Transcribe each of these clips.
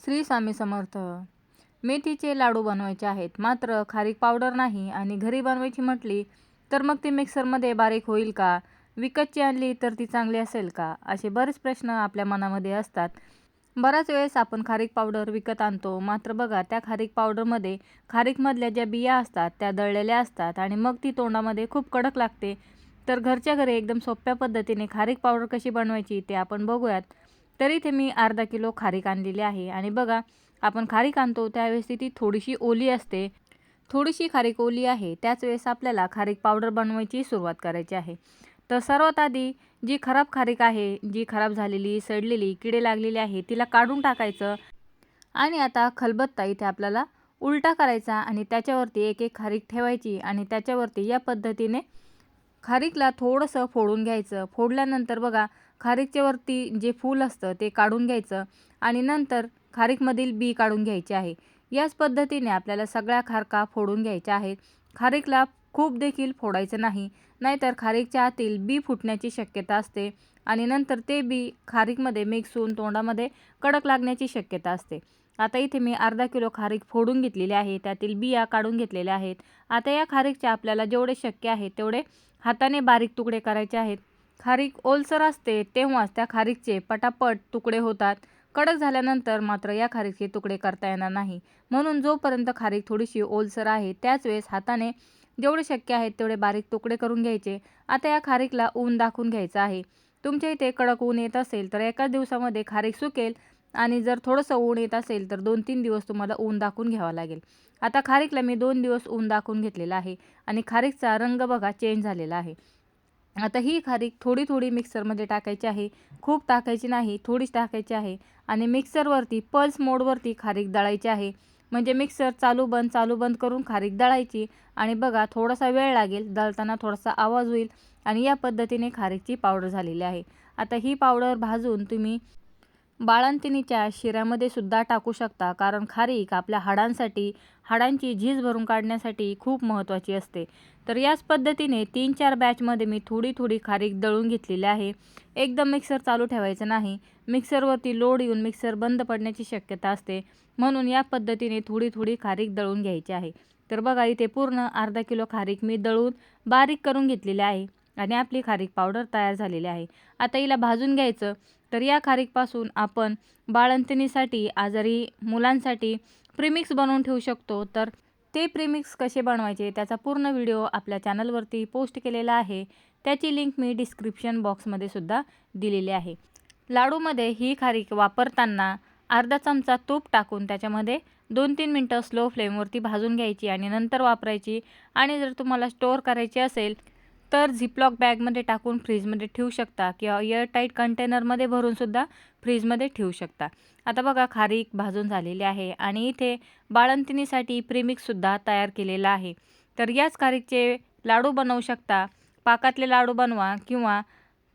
श्री स्वामी समर्थ. मेथीचे लाडू बनवायचे आहेत. मात्र खारीक पावडर नाही आणि घरी बनवायची म्हटली तर मग ती मिक्सरमध्ये बारीक होईल का? विकतची आणली तर ती चांगली असेल का? असे बरेच प्रश्न आपल्या मनामध्ये असतात. बऱ्याच वेळेस आपण खारीक पावडर विकत आणतो. मात्र बघा त्या खारीक पावडरमध्ये खारीकमधल्या ज्या बिया असतात त्या दळलेल्या असतात आणि मग ती तोंडामध्ये खूप कडक लागते. तर घरच्या घरी एकदम सोप्या पद्धतीने खारीक पावडर कशी बनवायची ते आपण बघूयात. तरी इथे मी अर्धा किलो खारीक आणलेली आहे. आणि बघा आपण खारीक आणतो त्यावेळेस ती ती थोडीशी ओली असते. थोडीशी खारीक ओली आहे. त्याच वेळेस आपल्याला खारीक पावडर बनवायची सुरुवात करायची आहे. तर सर्वात आधी जी खराब खारीक आहे जी खराब झालेली सडलेली किडे लागलेली आहे तिला काढून टाकायचं. आणि आता खलबत्ता इथे आपल्याला उलटा करायचा आणि त्याच्यावरती एक एक खारीक ठेवायची आणि त्याच्यावरती या पद्धतीने खारीकला थोडंसं फोडून घ्यायचं. फोडल्यानंतर बघा खारीकच्यावरती जे फूल असतं ते काढून घ्यायचं आणि नंतर खारीकमधील बी काढून घ्यायचे आहे. याच पद्धतीने आपल्याला सगळ्या खारका फोडून घ्यायच्या आहेत. खारीकला खूप देखील फोडायचं नाही नाहीतर खारीकच्या आतील बी फुटण्याची शक्यता असते आणि नंतर ते बी खारीकमध्ये मिक्स होऊन तोंडामध्ये कडक लागण्याची शक्यता असते. आता इथे मी अर्धा किलो खारीक फोडून घेतलेली आहे त्यातील बिया काढून घेतलेल्या आहेत. आता या खारीकच्या आपल्याला जेवढे शक्य आहे तेवढे हाताने बारीक तुकडे करायचे आहेत. खारीक ओलसर असते तेव्हाच त्या खारीकचे पटापट तुकडे होतात. कडक झाल्यानंतर मात्र या खारीकचे तुकडे करता येणार नाही. म्हणून जोपर्यंत खारीक थोडीशी ओलसर आहे त्याच वेळेस हाताने जेवढे शक्य आहेत तेवढे बारीक तुकडे करून घ्यायचे. आता या खारीकला ऊन दाखवून घ्यायचं आहे. तुमच्या इथे कडक ऊन येत असेल तर एकाच दिवसामध्ये खारीक सुकेल आणि जर थोडंसं ऊन येत असेल तर दोन तीन दिवस तुम्हाला ऊन दाखवून घ्यावं लागेल. आता खारीकला मी दोन दिवस ऊन दाखवून घेतलेला आहे आणि खारीकचा रंग बघा चेंज झालेला आहे. आता ही खारीक थोडी थोडी मिक्सरमध्ये टाकायची आहे. खूप टाकायची नाही थोडीच टाकायची आहे. आणि मिक्सरवरती पल्स मोडवरती खारीक दळायची आहे. म्हणजे मिक्सर चालू बंद चालू बंद करून खारीक दळायची. आणि बघा थोडासा वेळ लागेल दळताना थोडासा आवाज होईल. आणि या पद्धतीने खारीकची पावडर झालेली आहे. आता ही पावडर भाजून तुम्ही बाळंतिणीच्या शिऱ्यामध्ये सुद्धा टाकू शकता कारण खारीक आपल्या हाडांसाठी हाडांची झीज भरून काढण्यासाठी खूप महत्त्वाची असते. तर याच पद्धतीने तीन चार बॅचमध्ये मी थोडी थोडी खारीक दळून घेतलेली आहे. एकदम मिक्सर चालू ठेवायचं नाही. मिक्सरवरती लोड येऊन मिक्सर बंद पडण्याची शक्यता असते. म्हणून या पद्धतीने थोडी थोडी खारीक दळून घ्यायची आहे. तर बघा इथे पूर्ण अर्धा किलो खारीक मी दळून बारीक करून घेतलेली आहे. आणि आपली खारीक पावडर तयार झालेली आहे. आता हिला भाजून घ्यायचं. तर या खारीकपासून आपण बाळंतिणीसाठी आजारी मुलांसाठी प्रीमिक्स बनवून ठेवू शकतो. तर ते प्रीमिक्स कसे बनवायचे त्याचा पूर्ण व्हिडिओ आपल्या चॅनलवरती पोस्ट केलेला आहे. त्याची लिंक मी डिस्क्रिप्शन बॉक्समध्ये सुद्धा दिलेली आहे. लाडूमध्ये ही खारीक वापरताना अर्धा चमचा तूप टाकून त्याच्यामध्ये दोन तीन मिनटं स्लो फ्लेमवरती भाजून घ्यायची आणि नंतर वापरायची. आणि जर तुम्हाला स्टोअर करायची असेल तर झिपलॉक बॅगमध्ये टाकून फ्रीजमध्ये ठेवू शकता किंवा एअरटाईट कंटेनरमध्ये भरूनसुद्धा फ्रीजमध्ये ठेवू शकता. आता बघा खारीक भाजून झालेली आहे आणि इथे बाळंतिणीसाठी प्रीमिक्ससुद्धा तयार केलेला आहे. तर याच खारीकचे लाडू बनवू शकता. पाकातले लाडू बनवा किंवा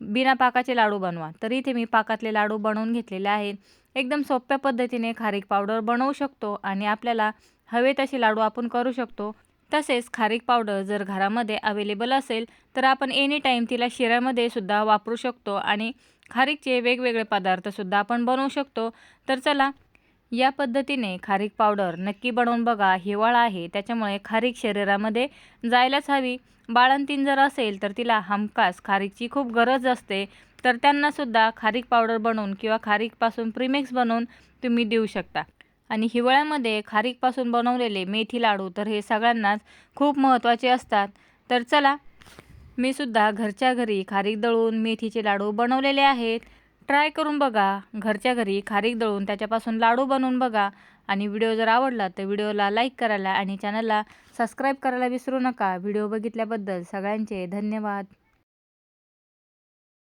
बिना पाकाचे लाडू बनवा. तर इथे मी पाकातले लाडू बनवून घेतलेले आहेत एकदम सोप्या पद्धतीने खारीक पावडर बनवू शकतो आणि आपल्याला हवे तसे लाडू आपण करू शकतो. तसेच खारीक पावडर जर घरामध्ये अवेलेबल असेल तर आपण एनी टाईम तिला शिऱ्यामध्ये सुद्धा वापरू शकतो आणि खारीकचे वेगवेगळे पदार्थसुद्धा आपण बनवू शकतो. तर चला या पद्धतीने खारीक पावडर नक्की बनवून बघा. हिवाळा आहे त्याच्यामुळे खारीक शरीरामध्ये जायलाच हवी. बाळंतीण जर असेल तर तिला हमखास खारीकची खूप गरज असते. तर त्यांनासुद्धा खारीक पावडर बनवून किंवा खारीकपासून प्रीमिक्स बनवून तुम्ही देऊ शकता. आणि हिवाळ्यामध्ये खारीकपासून बनवलेले मेथी लाडू तर हे सगळ्यांनाच खूप महत्त्वाचे असतात. तर चला मी सुद्धा घरच्या घरी खारीक दळून मेथीचे लाडू बनवलेले आहेत. ट्राय करून बघा. घरच्या घरी खारीक दळून त्याच्यापासून लाडू बनवून बघा. आणि व्हिडिओ जर आवडला तर व्हिडिओला लाईक करायला आणि चॅनलला सबस्क्राईब करायला विसरू नका. व्हिडिओ बघितल्याबद्दल सगळ्यांचे धन्यवाद.